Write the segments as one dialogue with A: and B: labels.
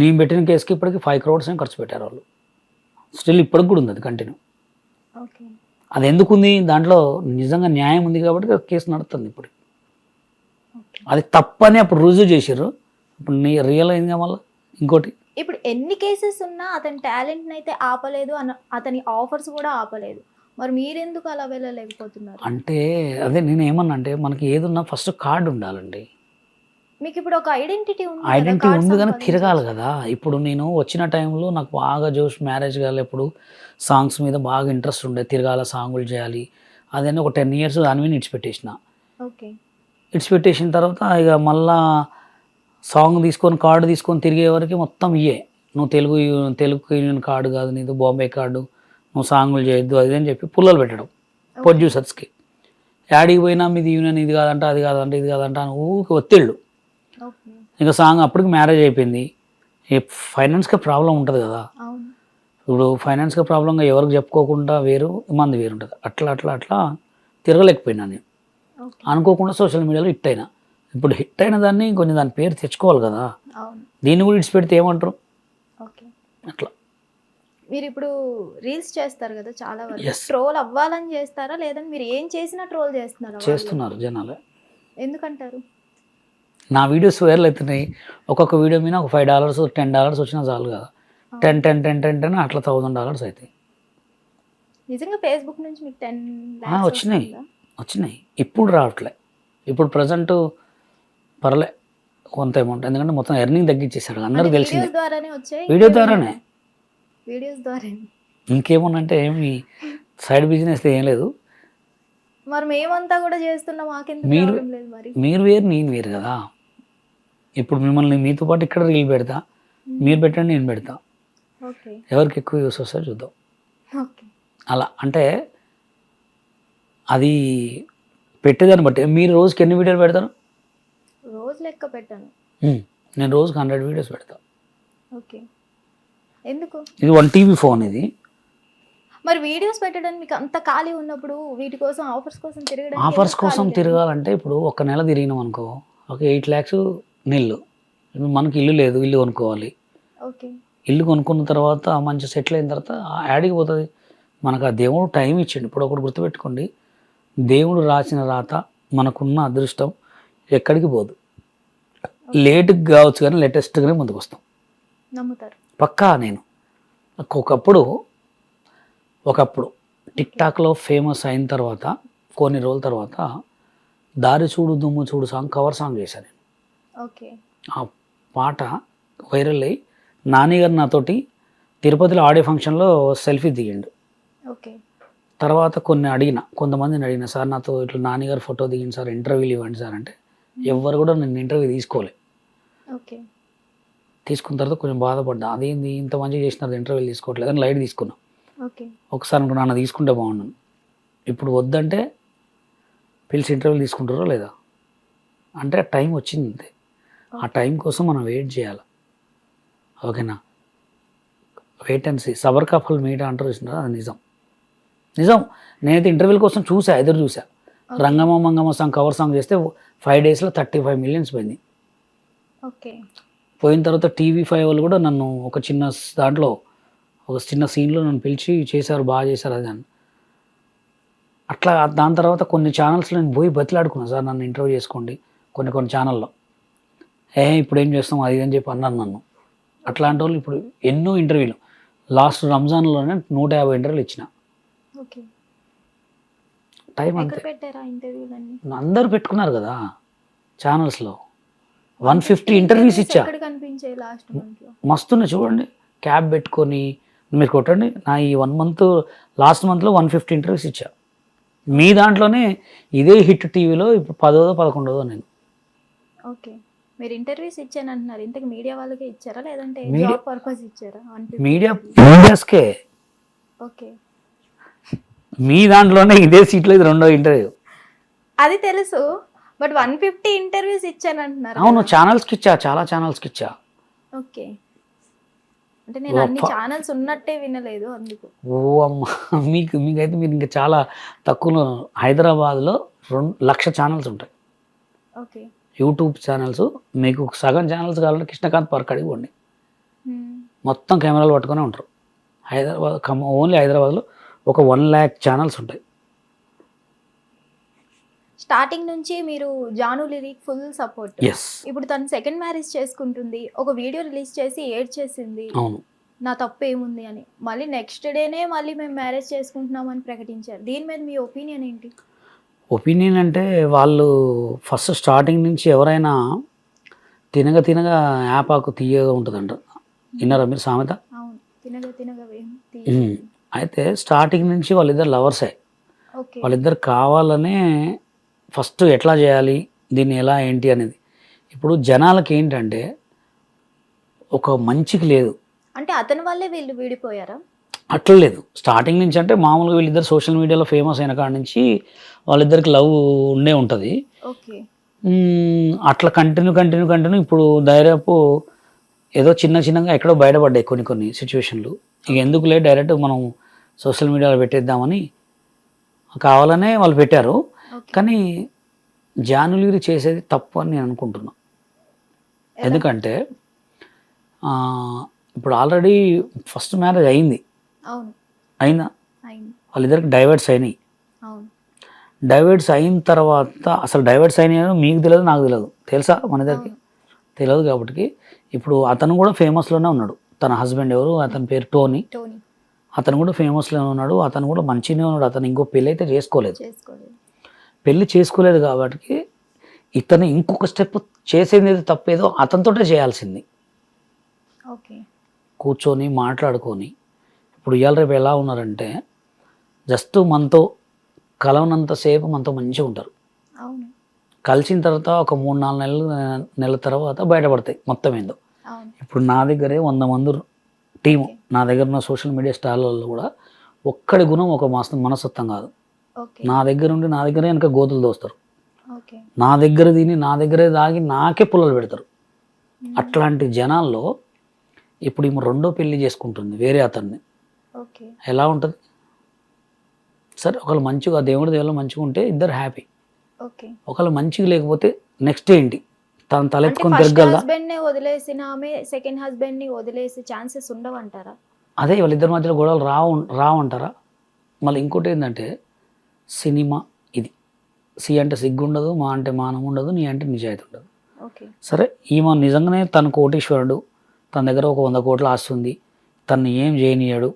A: నేను పెట్టిన కేసుకి ఇప్పటికి ఫైవ్ క్రోడ్స్ ఏం ఖర్చు పెట్టారు వాళ్ళు. స్టిల్ ఇప్పటికి కూడా ఉంది అది కంటిన్యూ
B: ఓకే
A: అది ఎందుకు ఉంది దాంట్లో నిజంగా న్యాయం ఉంది కాబట్టి కేసు నడుస్తుంది ఇప్పుడు అది తప్పని అప్పుడు రుజువు చేశారు. ఇప్పుడు నీ రియల్ అయిందిగా మళ్ళీ? ఇంకోటి?
B: ఇప్పుడు ఎన్ని కేసెస్ ఉన్నా అతని టాలెంట్ అయితే ఆపలేదు అన అతని ఆఫర్స్ కూడా ఆపలేదు. మరి మీరెందుకు అలా వెళ్ళలేకపోతున్నారు?
A: అంటే అదే నేను ఏమన్నా అంటే మనకి ఏదున్నా ఫస్ట్ కార్డు ఉండాలండి.
B: మీకు ఇప్పుడు ఒక ఐడెంటిటీ ఉంది
A: ఐడెంటిటీ ఉంది కానీ. తిరగాలి కదా. ఇప్పుడు నేను వచ్చిన టైంలో నాకు బాగా జోష్ మ్యారేజ్ కాలేప్పుడు సాంగ్స్ మీద బాగా ఇంట్రెస్ట్ ఉండే తిరగాల సాంగులు చేయాలి. అదని ఒక టెన్ ఇయర్స్ దాని మీద ఇడిచిపెట్టేసిన.
B: ఓకే.
A: ఇడిచిపెట్టేసిన తర్వాత ఇక మళ్ళా సాంగ్ తీసుకొని కార్డు తీసుకొని తిరిగే వరకు మొత్తం ఇయే. నువ్వు తెలుగు తెలుగు యూనియన్ కార్డు కాదు నీది బాంబే కార్డు నువ్వు సాంగులు చేయొద్దు అది అని చెప్పి పుల్లలు పెట్టడం. ప్రొడ్యూసర్స్కి. యాడికి పోయినా మీది యూనియన్ ఇది కాదంట అది కాదంట ఇది కాదంట అని ఊరికి ఒత్తిళ్ళు. ఇంకా సాంగ్ అప్పటికి మ్యారేజ్ అయిపోయింది. ఈ ఫైనాన్స్కి ప్రాబ్లం ఉంటుంది కదా. ఇప్పుడు ఫైనాన్స్గా ప్రాబ్లంగా ఎవరికి చెప్పుకోకుండా వేరు మంది వేరు ఉంటుంది. అట్లా అట్లా అట్లా తిరగలేకపోయినా నేను. అనుకోకుండా సోషల్ మీడియాలో హిట్ అయినా. ఇప్పుడు హిట్ అయిన దాన్ని కొంచెం దాని పేరు తెచ్చుకోవాలి కదా. దీన్ని కూడా ఇడిచిపెడితే ఏమంటారు?
B: ఓకే
A: అట్లా.
B: మీరు ఇప్పుడు రీల్స్ చేస్తారు కదా చాలా వరకు. ట్రోల్ అవ్వాలని చేస్తారా? లేదంటే మీరు ఏం చేసినా ట్రోల్ చేస్తున్నారా?
A: చేస్తున్నారు జనాలు.
B: ఎందుకంటారు?
A: నా వీడియోస్ వైరల్ అవుతున్నాయి ఒక్కొక్క వీడియో మీద ఒక ఫైవ్ డాలర్స్ టెన్ డాలర్స్ వచ్చినా చాలు కదా. Ten ten ten ten ten అట్లా థౌసండ్ డాలర్స్ అవుతాయి
B: నిజంగా ఫేస్బుక్ నుంచి మీకు టెన్
A: వచ్చినాయి. వచ్చినాయి. ఇప్పుడు రావట్లే. ఇప్పుడు ప్రజెంట్ పర్లే కొంత అమౌంట్ ఎందుకంటే మొత్తం ఎర్నింగ్ తగ్గించేశాడు అందరికి తెలిసిందే. వీడియో ద్వారానే.
B: వీడియోస్ ద్వారానే.
A: ఇంకేమన్నంటే ఏమి సైడ్ బిజినెస్ ఏం లేదు.
B: మరి మేమంతా కూడా చేస్తున్నాం మాకెందుకు
A: మరి?
B: మీరు
A: వేరు నేను వేరు కదా. ఇప్పుడు మిమ్మల్ని మీతో పాటు ఇక్కడ రీల్ పెడతా. మీరు పెట్టండి నేను పెడతా.
B: ఓకే.
A: ఎవరికి ఎక్కువ యూస్ వస్తుందో చూద్దాం. అలా అంటే అది పెట్టేదాన్ని బట్టి. మీరు రోజుకి ఎన్ని వీడియోలు పెడతారు?
B: రోజు లెక్క పెట్టాను.
A: నేను రోజుకి హండ్రెడ్ వీడియోస్ పెడతా.
B: ఓకే. ఎందుకు?
A: ఇది వన్ టీవీ ఫోన్ ఇది.
B: మరి వీడియోస్ పెట్టడానికి మీకు అంత ఖాళీ ఉన్నప్పుడు వీటి కోసం ఆఫర్స్ కోసం తిరగడానికి
A: ఆఫర్స్ కోసం? తిరగాలంటే ఇప్పుడు ఒక నెల తిరిగినాం అనుకో ఒక ఎయిట్ ల్యాక్స్ నిల్లు. ఇప్పుడు మనకి ఇల్లు లేదు ఇల్లు కొనుక్కోవాలి.
B: ఓకే.
A: ఇల్లు కొనుక్కున్న తర్వాత మంచి సెటిల్ అయిన తర్వాత ఆ యాడికి పోతుంది. మనకు ఆ దేవుడు టైం ఇచ్చిండు. ఇప్పుడు ఒకటి గుర్తుపెట్టుకోండి. దేవుడు రాసిన రాత మనకున్న అదృష్టం ఎక్కడికి పోదు. లేట్కి కావచ్చు కానీ లేటెస్ట్గానే ముందుకు వస్తాం.
B: నమ్ముతారు.
A: పక్కా నేను. ఒకప్పుడు ఒకప్పుడు టిక్ టాక్లో ఫేమస్ అయిన తర్వాత కొన్ని రోజుల తర్వాత దారి చూడు దుమ్ము చూడు సాంగ్ కవర్ సాంగ్ చేశాను ఆ పాట వైరల్ అయ్యి నాని గారు నాతోటి తిరుపతిలో ఆడియో ఫంక్షన్లో సెల్ఫీ దిగిండు.
B: ఓకే.
A: తర్వాత కొన్ని అడిగిన కొంతమందిని అడిగిన సార్ నాతో ఇట్లా నాన్నగారు ఫోటో దిగింది సార్ ఇంటర్వ్యూలు ఇవ్వండి సార్ అంటే ఎవ్వరు కూడా నేను ఇంటర్వ్యూ తీసుకోలే.
B: ఓకే.
A: తీసుకున్న తర్వాత కొంచెం బాధపడ్డా. అదేంది ఇంత మంచిగా చేసినారు ఇంటర్వ్యూలు తీసుకోవట్లేదు అని లైట్ తీసుకున్నా.
B: ఓకే.
A: ఒకసారి అనుకున్నా నాన్న తీసుకుంటే బాగున్నాను ఇప్పుడు వద్దంటే పిలిచి ఇంటర్వ్యూలు తీసుకుంటారో లేదా? అంటే టైం వచ్చింది. ఆ టైం కోసం మనం వెయిట్ చేయాలి. ఓకేనా? Wait and see. సబర్ కఫల్ మీట అంటారు చూసినారా? అది నిజం. నిజం. నేనైతే ఇంటర్వ్యూల కోసం చూసా ఎదురు చూసా. Rangamma Mangamma song cover song చేస్తే ఫైవ్ డేస్లో థర్టీ ఫైవ్ మిలియన్స్ పోయింది.
B: ఓకే.
A: పోయిన తర్వాత టీవీ ఫైవ్ వాళ్ళు కూడా నన్ను ఒక చిన్న దాంట్లో ఒక చిన్న సీన్లో నన్ను పిలిచి చేశారు బాగా చేశారు అది అని. అట్లా దాని తర్వాత కొన్ని ఛానల్స్లో నేను పోయి బతిలాడుకున్నాను సార్ నన్ను ఇంటర్వ్యూ చేసుకోండి. కొన్ని కొన్ని ఛానల్లో ఏ ఇప్పుడు ఏం చేస్తాం అది అని చెప్పి అన్నారు నన్ను. అట్లాంటి వాళ్ళు ఇప్పుడు ఎన్నో ఇంటర్వ్యూలు. లాస్ట్ రంజాన్లోనే నూట యాభై ఇంటర్వ్యూలు ఇచ్చిన.
B: ఓకే.
A: టైం అంతే. అందరూ పెట్టుకున్నారు కదా ఛానల్స్లో. వన్ ఫిఫ్టీ ఇంటర్వ్యూస్ ఇచ్చా.
B: ఎక్కడ కనిపించాయి లాస్ట్ మంత్లో
A: మస్తున్న చూడండి క్యాబ్ పెట్టుకొని మీరు కొట్టండి నా ఈ వన్ మంత్ లాస్ట్ మంత్లో వన్ ఫిఫ్టీ ఇంటర్వ్యూస్ ఇచ్చా. మీ దాంట్లోనే ఇదే హిట్ టీవీలో ఇప్పుడు పదోదో పదకొండోదో నేను.
B: ఓకే. మీరు ఇంటర్వ్యూస్ ఇచ్చాను అంటున్నారు ఇంతకు మీడియా వాళ్ళకే ఇచ్చారా? లేదంటే జాబ్ పర్పస్ ఇచ్చారా? అంటే
A: మీడియా మీడియాస్కే
B: ఓకే
A: మీ దాంట్లోనే ఇదే సీట్లో ఇది రెండో ఇంటర్వ్యూ
B: అది తెలుసు బట్ వన్ ఫిఫ్టీ ఇంటర్వ్యూస్ ఇచ్చాను అంటున్నారు
A: అవును ఛానల్స్కి ఇచ్చా చాలా ఛానల్స్కి ఇచ్చా.
B: ఓకే అంటే నేను అన్ని ఛానల్స్ ఉన్నట్టే వినలేదు అందుకు.
A: ఓ అమ్మ. మీకు మీకైతే మీరు ఇంకా చాలా తక్కువ హైదరాబాద్లో రెండు లక్ష ఛానల్స్ ఉంటాయి.
B: ఓకే
A: యూట్యూబ్ ఛానల్స్ మీకు సగం ఛానల్స్ కావాలంటే కృష్ణకాంత్ పార్క్ అడిగి పోండి. మొత్తం కెమెరాలు పట్టుకొని ఉంటారు. హైదరాబాద్ ఖమ్మం ఓన్లీ హైదరాబాద్లో ఒక వన్ ల్యాక్ ఛానల్స్ ఉంటాయి.
B: స్టార్టింగ్ నుంచి మీరు జాను లిరిక్ ఫుల్ సపోర్ట్. ఇప్పుడు తను సెకండ్ మ్యారేజ్ చేసుకుంటుంది. ఒక వీడియో రిలీజ్ చేసి ఏడ్ చేసింది
A: అవును.
B: నా తప్పు ఏముంది అని. మళ్ళీ నెక్స్ట్ డేనే మళ్ళీ మేము మ్యారేజ్ చేసుకుంటున్నామని ప్రకటించారు. దీని మీద మీ ఒపీనియన్ ఏంటి?
A: ఒపీనియన్ అంటే వాళ్ళు ఫస్ట్ స్టార్టింగ్ నుంచి ఎవరైనా తినగ తినగా యాపాకు తీయగా ఉంటుందంట. విన్నారా మీరు సామెత. అయితే స్టార్టింగ్ నుంచి వాళ్ళిద్దరు లవర్సే. వాళ్ళిద్దరు కావాలనే ఫస్ట్ ఎట్లా చేయాలి దీన్ని ఎలా ఏంటి అనేది. ఇప్పుడు జనాలకి ఏంటంటే ఒక మంచికి లేదు.
B: అంటే అతని వల్లే వీళ్ళు విడిపోయారా?
A: అట్లా లేదు. స్టార్టింగ్ నుంచి అంటే మామూలుగా వీళ్ళిద్దరు సోషల్ మీడియాలో ఫేమస్ అయిన కాడ నుంచి వాళ్ళిద్దరికి లవ్ ఉండే ఉంటుంది. అట్లా కంటిన్యూ కంటిన్యూ కంటిన్యూ ఇప్పుడు ధైర్యపు ఏదో చిన్న చిన్నగా ఎక్కడో బయటపడ్డాయి కొన్ని కొన్ని సిచ్యువేషన్లు. ఇక ఎందుకులే డైరెక్ట్ మనం సోషల్ మీడియాలో పెట్టేద్దామని కావాలనే వాళ్ళు పెట్టారు. కానీ జానులీరి చేసేది తప్పు అని నేను అనుకుంటున్నా. ఎందుకంటే ఇప్పుడు ఆల్రెడీ ఫస్ట్ మ్యారేజ్ అయింది.
B: అవును.
A: అయినా వాళ్ళిద్దరికి డైవర్ట్స్ అయినాయి. డైవర్ట్స్ అయిన తర్వాత అసలు డైవర్ట్స్ అయినాయో మీకు తెలియదు నాకు తెలియదు తెలుసా మన ఇద్దరికి. తెలియదు కాబట్టి ఇప్పుడు అతను కూడా ఫేమస్లోనే ఉన్నాడు. తన హస్బెండ్ ఎవరు? అతని పేరు టోనీ
B: టోనీ
A: అతను కూడా ఫేమస్లోనే ఉన్నాడు. అతను కూడా మంచిగానే ఉన్నాడు. అతను ఇంకో పెళ్ళి అయితే చేసుకోలేదు. పెళ్ళి చేసుకోలేదు కాబట్టి ఇతను ఇంకొక స్టెప్ చేసేది ఏదో తప్పేదో అతనితోటే చేయాల్సింది.
B: ఓకే.
A: కూర్చొని మాట్లాడుకొని ఇప్పుడు ఇవాళ రేపు ఎలా ఉన్నారంటే జస్ట్ మనతో కలవనంతసేపు మనతో మంచిగా ఉంటారు. కలిసిన తర్వాత ఒక మూడు నాలుగు నెలలు నెలల తర్వాత బయటపడతాయి మొత్తం ఏందో. ఇప్పుడు నా దగ్గరే వంద మంది టీము నా దగ్గర ఉన్న సోషల్ మీడియా స్టార్లలో కూడా ఒక్కడి గుణం ఒక మాసం మనస్తత్వం కాదు. నా దగ్గర ఉండి నా దగ్గరే వెనక గోతులు దోస్తారు. నా దగ్గర తిని నా దగ్గరే దాగి నాకే పుల్లలు పెడతారు. అట్లాంటి జనాల్లో ఇప్పుడు ఈమె రెండో పెళ్ళి చేసుకుంటుంది వేరే అతన్ని. ఎలా ఉంటుంది? సరే ఒకళ్ళు మంచిగా దేవుడి దేవుళ్ళు మంచిగా ఉంటే ఇద్దరు హ్యాపీ.
B: ఓకే.
A: ఒకళ్ళు మంచిగా లేకపోతే నెక్స్ట్ ఏంటి? తను తలెత్తుకొని తిరగలదా
B: వదిలేసిన ఆమె సెకండ్ హస్బెండ్ని వదిలేసే ఛాన్సెస్ ఉండవంటారా?
A: అదే వాళ్ళిద్దరి మధ్యలో గొడవలు రావు రావంటారా? మళ్ళీ ఇంకోటి ఏంటంటే సినిమా ఇది. సి అంటే సిగ్గు ఉండదు మా అంటే మానం ఉండదు నీ అంటే నిజాయితీ ఉండదు
B: ఓకే.
A: సరే ఈమె నిజంగానే తన కోటీశ్వరుడు తన దగ్గర ఒక వంద కోట్లు ఆస్తుంది తను ఏం చేయనీయడు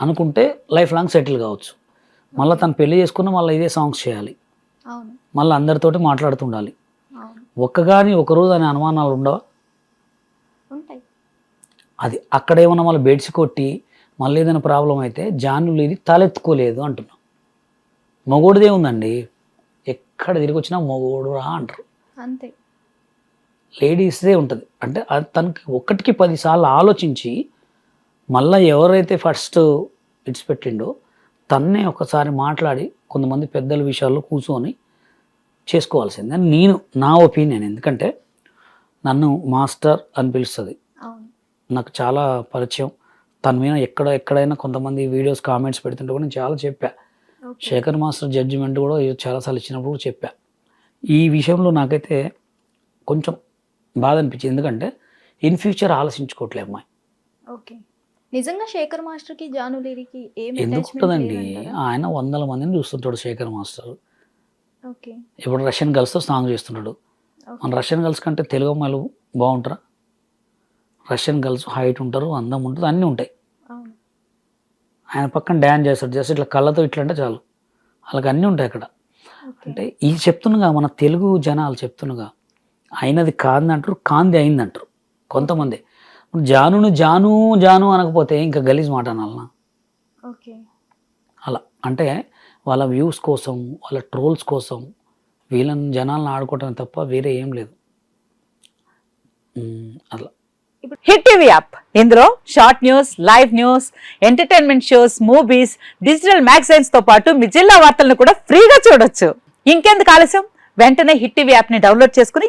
A: అనుకుంటే లైఫ్ లాంగ్ సెటిల్ కావచ్చు. మళ్ళీ తను పెళ్ళి చేసుకున్న మళ్ళీ ఇదే సాంగ్స్ చేయాలి. మళ్ళీ అందరితోటి మాట్లాడుతుండాలి. ఒక్కగాని ఒకరోజు అనే అనుమానాలు ఉండవా? అది అక్కడ ఏమన్నా మళ్ళీ బెడ్స్ కొట్టి మళ్ళీ ఏదైనా ప్రాబ్లం అయితే జానులు ఇది తలెత్తుకోలేదు అంటున్నాం. మొగోడిదే ఉందండి ఎక్కడ తిరిగి వచ్చినా మొగోడు రా అంటారు.
B: అంతే.
A: లేడీస్దే ఉంటుంది. అంటే అది తనకి ఒక్కటికి పదిసార్లు ఆలోచించి మళ్ళీ ఎవరైతే ఫస్ట్ ఇడిచిపెట్టిండో తన్నే ఒకసారి మాట్లాడి కొంతమంది పెద్దల విషయాల్లో కూర్చొని చేసుకోవాల్సిందే. అని నేను నా ఒపీనియన్ ఎందుకంటే నన్ను మాస్టర్ అని పిలుస్తుంది. నాకు చాలా పరిచయం. తన మీద ఎక్కడ ఎక్కడైనా కొంతమంది వీడియోస్ కామెంట్స్ పెడుతుంటే కూడా నేను చాలా చెప్పా. శేఖర్ మాస్టర్ జడ్జిమెంట్ కూడా చాలాసార్లు ఇచ్చినప్పుడు కూడా చెప్పా. ఈ విషయంలో నాకైతే కొంచెం బాధ అనిపించింది. ఎందుకంటే ఇన్ ఫ్యూచర్ ఆలోచించుకోవట్లే అమ్మాయి.
B: ఓకే. నిజంగా శేఖర్ మాస్టర్కి జాను లిరికి ఏం
A: ఎందుకు
B: attachment
A: ఉంటుందండి?
B: లేదంటారా?
A: ఆయన వందల మందిని చూస్తుంటాడు శేఖర్ మాస్టర్.
B: ఓకే.
A: ఇప్పుడు రష్యన్ గర్ల్స్తో సాంగ్ చేస్తున్నాడు మన రష్యన్ గర్ల్స్ కంటే తెలుగు అమ్మాయిలు బాగుంటారా? రష్యన్ గర్ల్స్ హైట్ ఉంటారు అందం ఉంటుంది అన్నీ ఉంటాయి. ఆయన పక్కన డ్యాన్స్ చేస్తాడు జస్ట్ ఇట్లా కళ్ళతో ఇట్లా అంటే చాలు. వాళ్ళకి అన్నీ ఉంటాయి అక్కడ. అంటే ఇది చెప్తున్నగా మన తెలుగు జనాలు చెప్తున్నగా అయినది కాంది అంటారు కాంది అయింది అంటారు కొంతమంది. జానును జాను జాను అనకపోతే ఇంకా గలీజ్ మాట అనాలనా
B: ఓకే.
A: అలా. అంటే వాళ్ళ వ్యూస్ కోసం వాళ్ళ ట్రోల్స్ కోసం వీళ్ళని జనాలను ఆడుకోవటం తప్ప వేరే ఏం లేదు. అలా.
C: Hit TV app. ఇందులో short news live news entertainment shows movies digital మ్యాగజైన్స్తో పాటు మీ జిల్లా వార్తలను కూడా ఫ్రీగా చూడొచ్చు. ఇంకెందుకు ఆలస్యం? వెంటనే హిట్ టీవీ యాప్ని డౌన్లోడ్ చేసుకుని